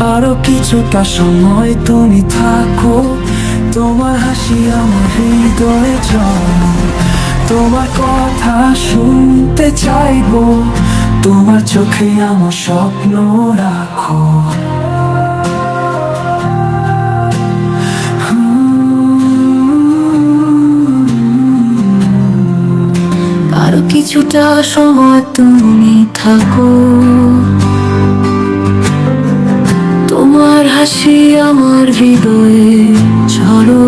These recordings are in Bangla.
আরও কিছুটা সময় তুমি থাকো। তোমার হাসি আমার হৃদয়ে জল তোমার কথা শুনতে চাইব। তোমার চোখে আমার স্বপ্ন রাখো। কিছুটা সময় তুমি থাকো। হৃদয়ে ঝড়ো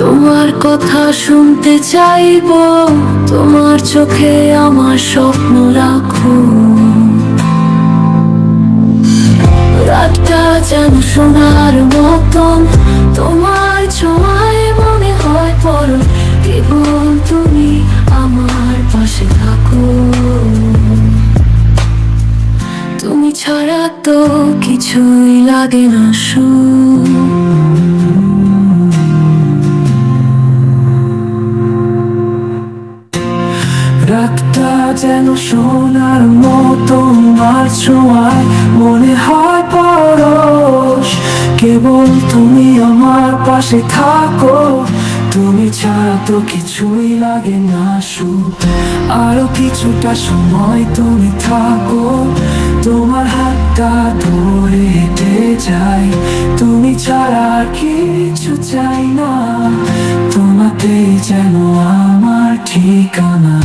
তোমার কথা শুনতে চাইব, তোমার চোখে আমার স্বপ্ন রাখো রাতটা যেন সোনার মতন, তোমার ছোঁয়ায় মনে হয় পর তো কিছুই লাগে না সু রাতটা যেন সোনার মতো মার ছোঁয়ায়, মনে হয় পরশ। কেবল তুমি আমার পাশে থাকো, তুমি ছাড়া তো কিছুই লাগে না সু আরও কিছুটা সময় তুমি থাকো। হাতটা ধরে হেঁটে যাই। তুমি ছাড়া কিছু চাই না। তোমাতেই যেন আমার ঠিকানা।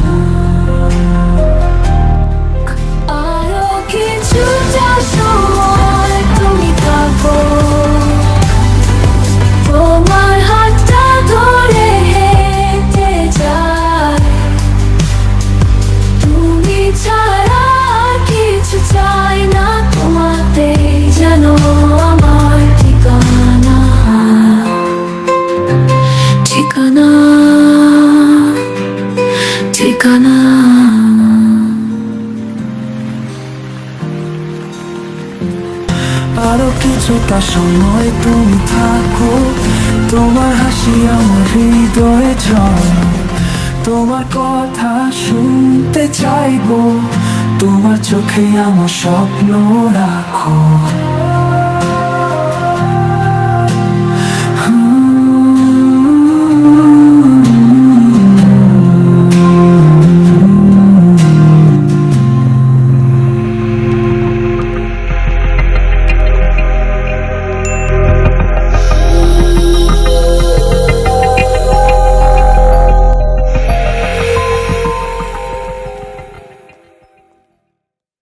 আরও আরও কিছুটা সময় তুমি থাকো। তোমার হাসি আমার হৃদয়ে জল তোমার কথা শুনতে চাইব। তোমার চোখে আমার স্বপ্ন রাখো।